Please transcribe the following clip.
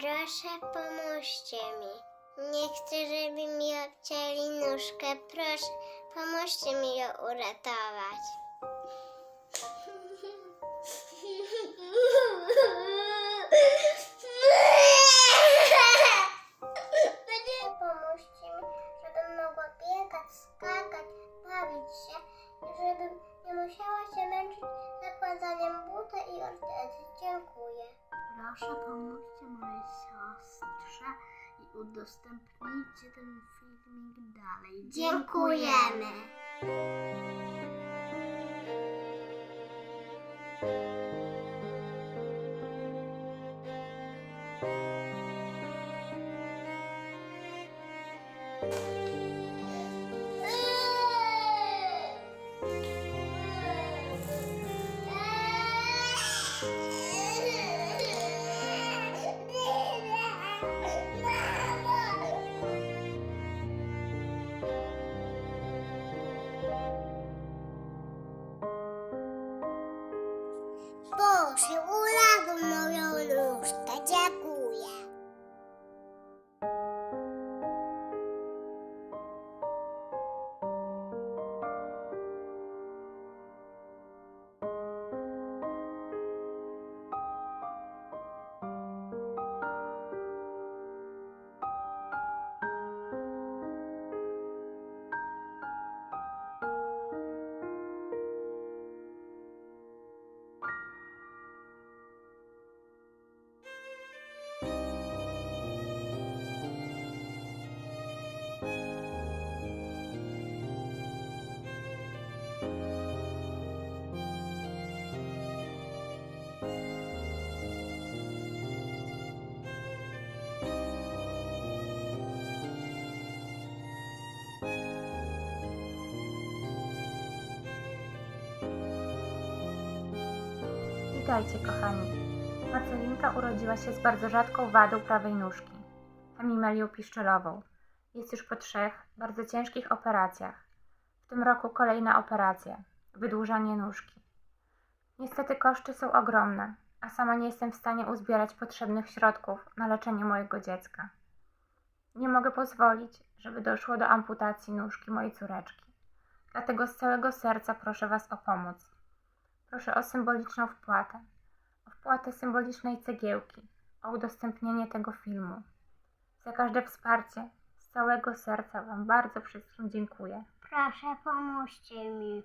Proszę, pomóżcie mi. Nie chcę, żeby mi odcięli nóżkę. Proszę, pomóżcie mi ją uratować. Pomóżcie mi, żebym mogła biegać, skakać, bawić się i żebym nie musiała się męczyć zakładaniem buta i ortezy. Dziękuję. Proszę pomóżcie mojej siostrze i udostępnijcie ten filmik dalej. Dziękujemy. Boże, uradł moją nóżkę. Dziękuję. Witajcie, kochani. Marcelinka urodziła się z bardzo rzadką wadą prawej nóżki, hemimelią piszczelową. Jest już po trzech bardzo ciężkich operacjach. W tym roku kolejna operacja wydłużanie nóżki. Niestety koszty są ogromne, a sama nie jestem w stanie uzbierać potrzebnych środków na leczenie mojego dziecka. Nie mogę pozwolić, żeby doszło do amputacji nóżki mojej córeczki. Dlatego z całego serca proszę Was o pomoc. Proszę o symboliczną wpłatę, o wpłatę symbolicznej cegiełki, o udostępnienie tego filmu. Za każde wsparcie z całego serca Wam bardzo wszystkim dziękuję. Proszę, pomóżcie mi.